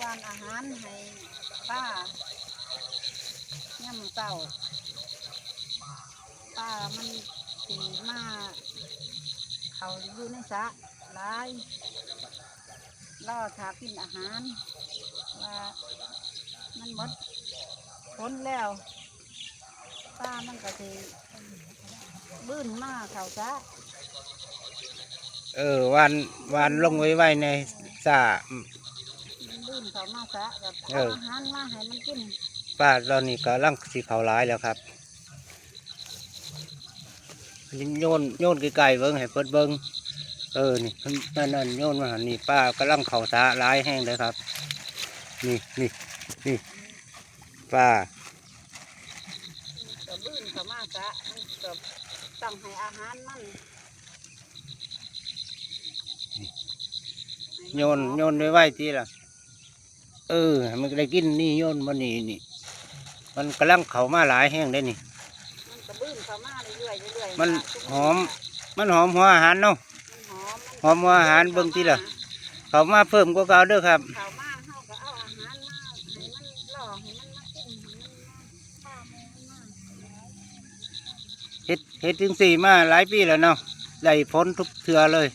วานอาหารให้ป้าย่ำเต่าป้ามันสีมาเขาอยู่ในสระหลายล่อถากินอาหารว่ามันหมดผลแล้วป้ามันก็สิบื้นมากเขาซะ เออวานวานลงไว้ไว้ในสระมันบื้นเขามาซะแบบเอเอาออาหารมาให้มันกินป้าตอนนี้ก็ร่างสีเขาร้ายแล้วครับโยนโยนไกลๆเบิ้งให้เปิดเบิ้งเออนี่นั่นนั่นโยนมาหันนี่ป้าก็ร่างเขาสาร้ายแห้งเลยครับ นี่นี่นี่ป้าก็บื้นเขามาซะมันก็ต้องให้อาหารมันให้มั โยนโยนไว้ไว้ทีละเออ มันได้กินนี่โยนมันนี่นี่ มันกำลังเขามาหลายแห้งได้นี่ มันก็บื้นเขามาเรื่อยๆเรื่อยๆมันหอม มันหอมหัวอาหารเนาะมันหอมหอมหัวอาหารเบิ่งทีละเขามาเพิ่มก็เก่าเด้อครับ เขามาเขาก็เอาอาหารมาให้มันล่อให้มันมากินให้มันมาฆ่าแมงมันมาเฮ็ดเฮ็ดถึงสี่มาหลายปีแล้วเนาะได้ผลทุกเทือเลย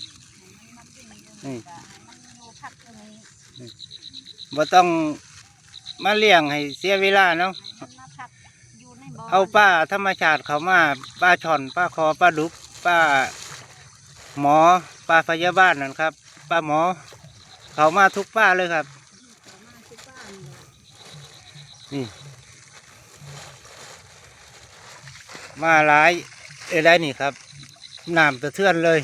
นี่ ให้มันอยู่พักตรงนี้ บ่ต้องมาเลี้ยงให้เสียเวลาเนาะให้มันมาพักอยู่ในบ่อเอาป้าธรรมชาติเขามาป้าช่อนป้าคอป้าดุกป้าหมอป้าพยาบาลนั่นครับป้าหมอ เขามาทุกป้าเลยครับเขามาที่บ้านเนี่ยนี่ มาหลายเอ้ได้นี่ครับน้ำสะเทือนเลย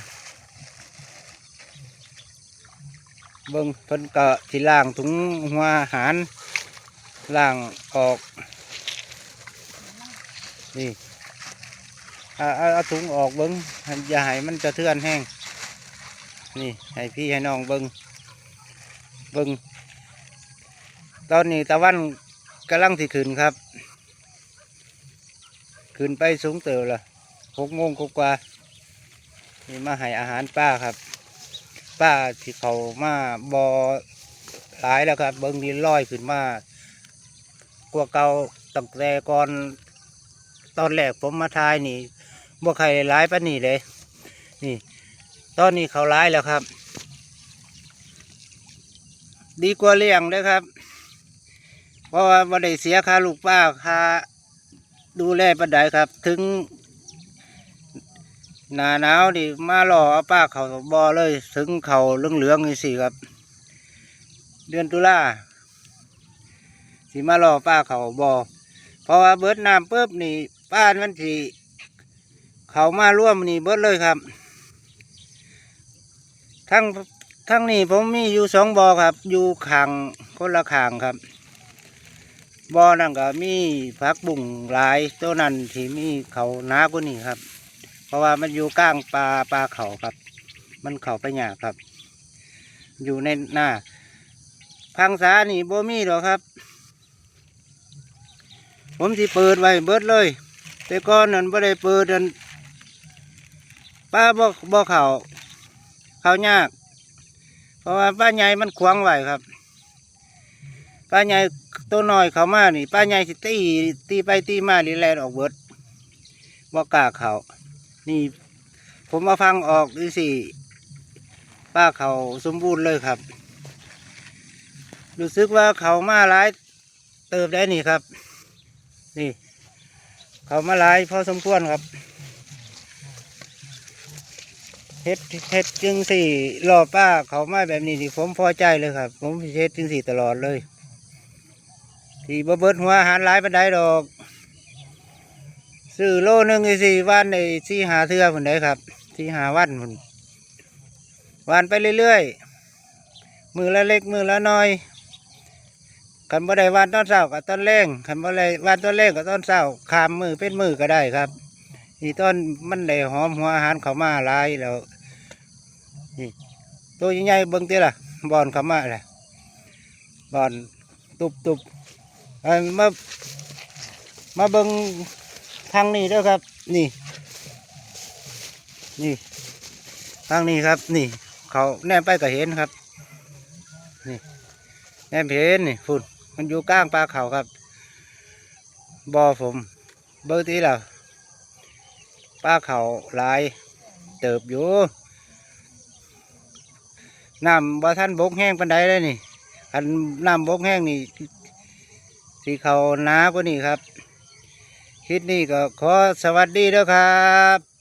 เบิ่งเพิ่นก็สิล่างถุงหัวอาหารล่างออก นี่เอาเอาเอาถุงออกเบิ้งให้อย่าให้มันจะเทือนแห้งนี่ให้พี่ให้น้องเบิ้งเบิ้งตอนนี้ตะวันกำลังสิขึ้นครับขึ้นไปสูงเติบละหกโมงกว่านี่มาให้อาหารป้าครับ ป้าที่เขามาบอหลายแล้วครับเบิ้งดินลอยขึ้นมากว่าเก่าตั้งแต่ก่อนตอนแรกผมมาทายนี่บ่ใครร้ายปานนี่เลย นี่ ตอนนี้เขาร้ายแล้วครับ ดีกว่าเลี้ยงเลยครับ เพราะว่าบ่ได้เสียค่าลูกป้าค่าดูแลปันไดครับ ถึง หนาหนาวดิมาหล่อเอาป้าเขาบ่อเลยถึงเขาเหลืองนี่สิครับ เดือนตุลาสิมาหล่อป้าเขาบ่อเพราะว่าเบิดน้ำปุ๊บนี่ป้านมันสีเขามาร่วมนี่เบิดเลยครับ ทั้งทั้งนี้ผมมีอยู่สองบ่อครับ อยู่ขางคนละขางครับบ่อนั่นก็มีผักบุ่งหลายตัวนั้นที่มีเขาหนากว่านี่ครับ ราะว่ามันอยู่กลางปลาปลาเขาครับ มันเขาไปหยากครับ อยู่ในหน้าพังษานี่บ่มีหรอครับ ผมสิเปิดไว้เบิดเลย แต่ก่อนนั้นบ่ได้เปิดนั้นป้าบ่บ่เข่าเขายาก เพราะว่าป้าใหญ่มันขวางไว้ครับป้าใหญ่ตัวน้อยเขามานี่ป้าใหญ่สิตีตีไปตีมาลีแลนออกเบิดบ่กล้าเขา นี่ ผมมาฟังออกดูสิป้าเขาสมบูรณ์เลยครับ รู้สึกว่าเขามาหลายเติบได้นี่ครับ นี่ เขามาหลายพอสมควรครับเฮ็ดเฮ็ดจึงสี่รอป้าเขามาแบบนี้ที่ผมพอใจเลยครับ ผมเฮ็ดจึงสี่ตลอดเลย ที่บ่เบิดหัวอาหารหลายปันไดดอก ซื้อโลหนึงอีสี่วันในสี่หาเทือผุนได้ครับสี่หาวันผุนวันไปเรื่อยๆ มือละเล็กมือละน้อยคันบ่ได้วันตอนเช้ากับตอนแรงคันบ่ได้วันตอนแรงกับตอนเช้าขามมือเป็นมือก็ได้ครับนี่ตอนมันได้หอมหัวอาหารเขามาลายแล้วนี่ตัวใหญ่ๆเบิ่งติล่ะบอนเขามาแหละบอนตุบตุบๆอันมามาเบิ่ง ทางนี้ด้อครับ นี่ นี่ทางนี้ครับ นี่ เขาแนมไปก็เห็นครับ นี่ แนมเพนนี่ฝุ่นมันอยู่กลางปลาเขาครับบ่อผม เบอร์ที่แล้วปลาเขาลาย เติบอยู่น้ำบ่ท่านบกแห้งปันใดเลยนี่อันน้ำบกแห้งนี่สีเขาหนากว่านี่ครับ ลิปนี้ก็ขอสวัสดีด้อครับ